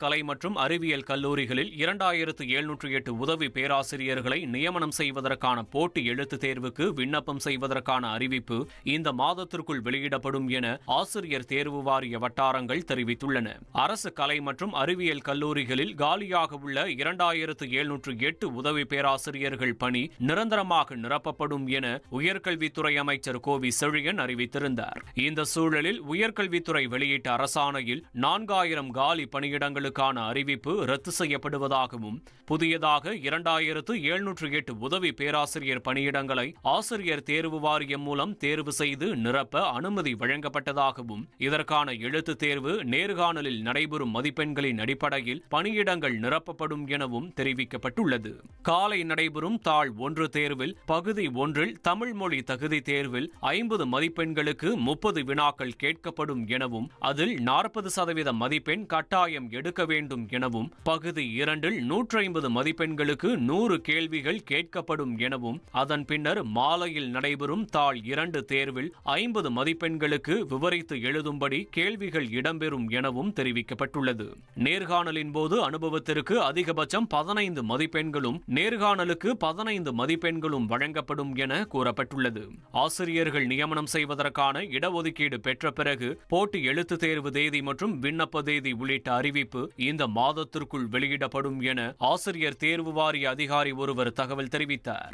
கலை மற்றும் அறிவியல் கல்லூரிகளில் இரண்டாயிரத்து எழுநூற்று எட்டு உதவி பேராசிரியர்களை நியமனம் செய்வதற்கான போட்டி எழுத்துத் தேர்வுக்கு விண்ணப்பம் செய்வதற்கான அறிவிப்பு இந்த மாதத்திற்குள் வெளியிடப்படும் என ஆசிரியர் தேர்வு வாரிய வட்டாரங்கள் தெரிவித்துள்ளன. அரசு கலை மற்றும் அறிவியல் கல்லூரிகளில் காலியாக உள்ள இரண்டாயிரத்து எழுநூற்று எட்டு உதவி பேராசிரியர்கள் பணி நிரந்தரமாக நிரப்பப்படும் என உயர்கல்வித்துறை அமைச்சர் கோவி செழியன் அறிவித்திருந்தார். இந்த சூழலில் உயர்கல்வித்துறை வெளியிட்ட அரசாணையில் நான்காயிரம் காலி பணியிடங்களுக்கான அறிவிப்பு ரத்து செய்யப்படுவதாகவும் புதியதாக இரண்டாயிரத்து எழுநூற்று எட்டு உதவி பேராசிரியர் பணியிடங்களை ஆசிரியர் தேர்வு வாரியம் மூலம் தேர்வு செய்து நிரப்ப அனுமதி வழங்கப்பட்டதாகவும் இதற்கான எழுத்து தேர்வு நேர்காணலில் நடைபெறும் மதிப்பெண்களின் அடிப்படையில் பணியிடங்கள் நிரப்பப்படும் எனவும் தெரிவிக்கப்பட்டுள்ளது. காலை நடைபெறும் தாள் ஒன்று தேர்வில் பகுதி ஒன்றில் தமிழ் மொழி தகுதி தேர்வில் ஐம்பது மதிப்பெண்களுக்கு முப்பது வினாக்கள் கேட்கப்படும் எனவும் அதில் நாற்பது சதவீத மதிப்பெண் கட்டாயம் எடுக்க வேண்டும் எனவும் பகுதி இரண்டில் நூற்றி ஐம்பது மதிப்பெண்களுக்கு நூறு கேள்விகள் கேட்கப்படும் எனவும் அதன் பின்னர் மாலையில் நடைபெறும் தாள் இரண்டு தேர்வில் ஐம்பது மதிப்பெண்களுக்கு விவரித்து எழுதும்படி கேள்விகள் இடம்பெறும் எனவும் தெரிவிக்கப்பட்டுள்ளது. நேர்காணலின் போது அனுபவத்திற்கு அதிகபட்சம் பதினைந்து மதிப்பெண்களும் நேர்காணலுக்கு பதினைந்து மதிப்பெண்களும் வழங்கப்படும் என கூறப்பட்டுள்ளது. ஆசிரியர்கள் நியமனம் செய்வதற்கான இடஒதுக்கீடு பெற்ற பிறகு போட்டி எழுத்து தேர்வு தேதி மற்றும் விண்ணப்ப தேதி உள்ளிட்ட அறிவிப்பு இந்த மாதத்திற்குள் வெளியிடப்படும் என ஆசிரியர் தேர்வு வாரிய அதிகாரி ஒருவர் தகவல் தெரிவித்தார்.